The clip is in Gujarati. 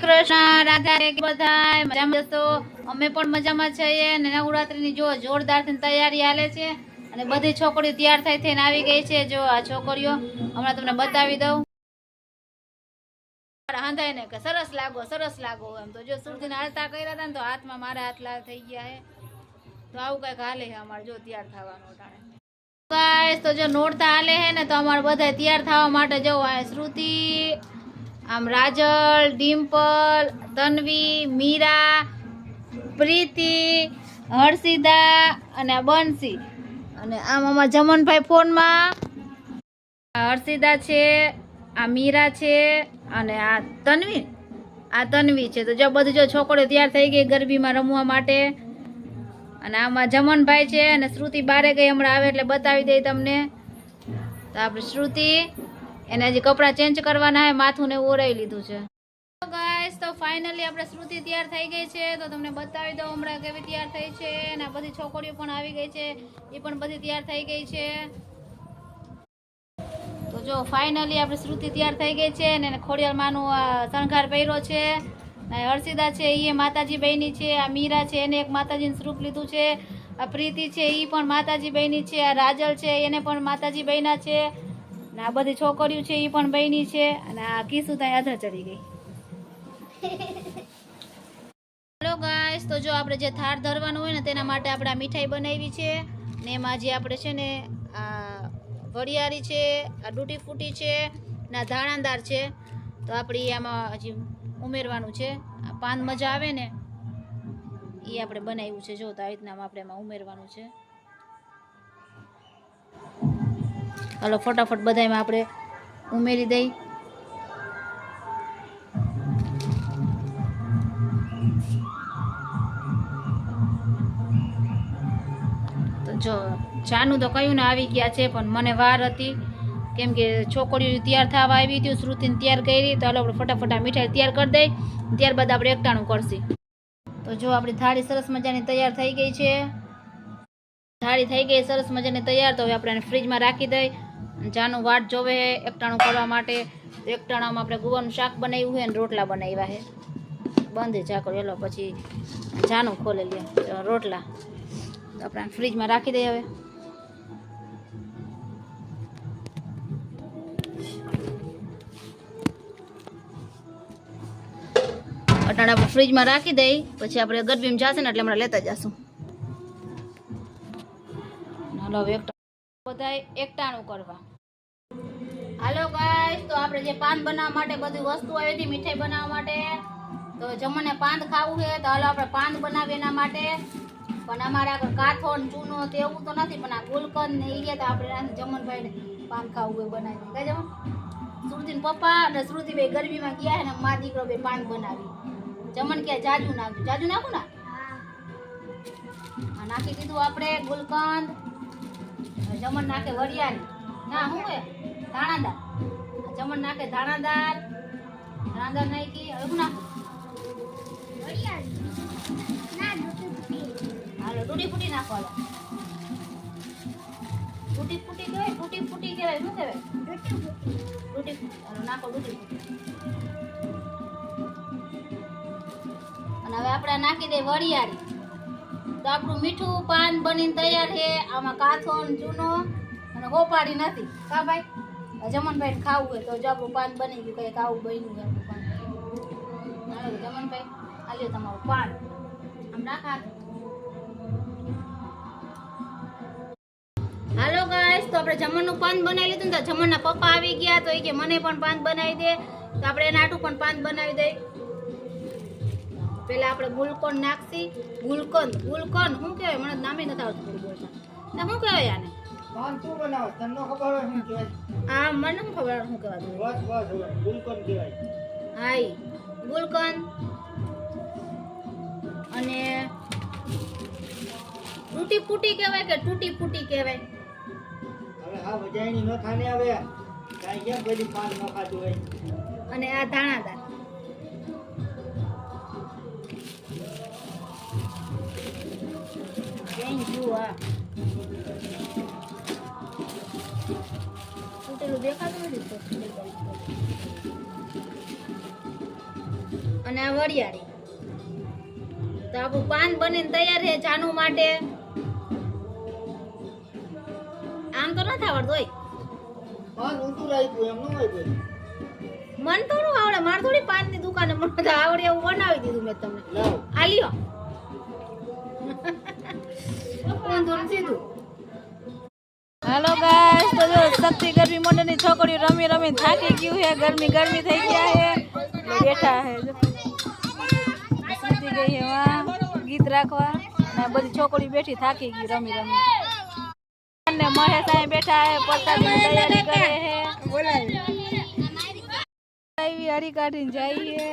બધા છોકરીઓ તૈયાર થઈ થઈને આવી ગઈ છે. જો આ છોકરીઓ, હમણાં તમને બતાવી દઉં. હાંધાય ને કે સરસ લાગો સરસ લાગો એમ. તો જો સુરતી હાલતા કર્યા હતા ને તો હાથમાં મારા હાથ લાલ થઈ ગયા તો આવું કંઈક હાલે અમારે જો તૈયાર થવાનું ટાણે તો જો નોરતા હાલે હે ને તો અમારે બધા તૈયાર થવા માટે જવું આ શ્રુતિ આમ રાજલ, ડિમ્પલ તન્વી મીરા, પ્રીતિ, હર્ષિદા અને બંસી. અને આમ અમારા જમનભાઈ ફોનમાં. હર્ષિદા છે, આ મીરા છે અને આ તન્વી આ તન્વી છે. તો જો બધું જો છોકરીઓ તૈયાર થઈ ગઈ ગરબીમાં રમવા માટે. અને આમાં જમનભાઈ છે અને શ્રુતિ બારે ગઈ હમણાં આવે એટલે બતાવી દઈ તમને. તો આપણે શ્રુતિ. એને હજી કપડાં ચેન્જ કરવાના હે, માથું ને ઓરાઈ લીધું છે. ગાઈસ તો ફાઇનલી આપણે શ્રુતિ તૈયાર થઈ ગઈ છે. તો તમને બતાવી દઉં હમણાં કેવી તૈયાર થઈ છે અને બધી છોકરીઓ પણ આવી ગઈ છે. એ પણ બધી તૈયાર થઈ ગઈ છે. તો જો ફાઇનલી આપણે શ્રુતિ તૈયાર થઈ ગઈ છે અને ખોડિયાર માનું શણગાર પહેર્યો છે. હર્ષિદા છે એ માતાજી બહેની છે, આ મીરા છે, એને એક માતાજીનું સ્વરૂપ લીધું છે. આ પ્રીતિ છે એ પણ માતાજી બહેની છે. આ રાજલ છે, એને પણ માતાજી બહેના છે. અને આ બધી છોકરીઓ છે એ પણ બહેની છે, અને આ કિસુ ત્યાં આધા ચડી ગઈ. હેલો ગાઈસ તો જો આપણે જે થાળ ધરવાનું હોય ને, તેના માટે આપણે આ મીઠાઈ બનાવી છે, ને એમાં જે આપણે છે ને, આ વરિયાળી છે, આ ડૂટી ફૂટી છે, ને આ ધાણાદાર છે. તો આપણે આમાં હજી ઉમેરવાનું છે. આ પાન મજા આવે ને એ આપણે બનાવ્યું છે. જો તો આવી રીતના આપણે એમાં ઉમેરવાનું છે. હાલો, ફટાફટ બધામાં આપણે ઉમેરી દઈ. તો જો, ચાનું તો કયું ને આવી ગયા છે, પણ મને વાર હતી. કેમ કે છોકરીઓ તૈયાર થવા આવી હતી, શ્રુતિને તૈયાર કરી. તો હાલો, આપણે ફટાફટ મીઠાઈ તૈયાર કરી દઈ. ત્યારબાદ આપણે એકટાણું કરશી. તો જો, આપણી થાળી સરસ મજાની તૈયાર થઈ ગઈ છે. થાળી થઈ ગઈ, સરસ મજાની તૈયાર. તો હવે આપણે ફ્રીજમાં રાખી દઈ. જાનું વાટ જોવે હે એકટાણું કરવા માટે એકટાણામાં આપણે ગુવાનું શાક બનાવ્યું હોય અને રોટલા બનાવ્યા છે. બંધ ઝાકર એલો પછી જાનું ખોલી લે રોટલા. આપણે ફ્રીજમાં રાખી દઈએ હવે. અટાણા આપણે ફ્રીજમાં રાખી દઈ, પછી આપણે ગરબીમાં જશે ને એટલે હમણાં લેતા જશું. હાલો, હવે બધાય એકટાણું કરવા. હાલો ગાઈસ તો આપણે જે પાન બનાવવા માટે બધી વસ્તુ આવી હતી મીઠાઈ બનાવવા માટે. તો જમને પાન ખાવું છે તો હાલો આપણે પાન બનાવીએ એના માટે. પણ અમારે આગળ કાથો ને ચૂનો તેવું તો નથી પણ આ ગુલકંદ ને એ તો આપણે જમનભાઈ ને પાન ખાવું એ બનાવી કઈ જમન શ્રુતિન પપ્પા અને શ્રુતિભાઈ ગરમીમાં ગયા અને મા દીકરો બે પાન બનાવી. જમણ કે જાજુ નાખ્યું. જાજુ નાખું ને? આ નાખી દીધું આપણે ગુલકંદ. જમણ નાખે વરિયાળી. ના, શું કે? ધાણાદાર જમણ નાખે ધાણાદાર ધાણાદાર નાખી શું નાખું? હાલો તૂટી ફૂટી નાખો તૂટી ફૂટી કહેવાય, તૂટી ફૂટી કહેવાય. શું કહેવાય? તૂટી ફૂટી. નાખો અને હવે આપણે નાખી દઈએ વરિયાળી. તો આપણું મીઠું પાન બનીને તૈયાર છે. આમાં કાથો ચૂનો અને હોપાડી નથી. કા ભાઈ? જમનભાઈ ખાવું હોય તો જો આપણું પાન બની ગયું, કંઈક આવું બન્યું પાન. જમનભાઈ આલ્યો તમારું પાન. આમ નાખા હાલો ગાઈસ તો આપણે જમણનું પાન બનાવી લીધું ને તો જમણના પપ્પા આવી ગયા, તો એ કે મને પણ પાન બનાવી દે. તો આપણે એના આટું પણ પાન બનાવી દઈ. પેલા આપણે ગુલકોન નાખશી. ગુલકંદ ગુલકંદ શું કહેવાય? મને નામે નથી આવતું બોલતા ને શું કહેવાય આને? આ મને શું ખબર શું કહેવાય બસ કહેવાય. હા ઈ ગુલકંદ અને તૂટી ફૂટી કહેવાય કે તૂટી ફૂટી કહેવાય? હવે હા વજાયની ન કાંઈ કેમ બધી પાન ન ખાતું હોય? અને આ ધાણાદાર દેખાતું નથી તો અને આ વરિયાળી. તો આપણું પાન બનીને તૈયાર છે ચાનું માટે. આમ તો નથી આવડતું હોય. પાન ઊંધું રાખ્યું એમ ન હોય મન તો નું આવડે મારે થોડી પાનની દુકાને મને આવડે એવું બનાવી દીધું મેં તમને. આ લ્યો. ને હાલો ગાઈસ તો જો શક્તિ ગરમી મોઢાની છોકરીઓ રમી રમી થાકી ગયું છે. ગરમી ગરમી થઈ ગયા છે. બેઠા છે જો. ગઈ છે વાહ. ગીત રાખવા. અને બધી છોકરી બેઠી થાકી ગઈ રમી રમી. અને મહેશ અહીં બેઠા છે પ્રસાદની તૈયારી કરે છે. બોલાવી આવી હરી કાઢીને જઈએ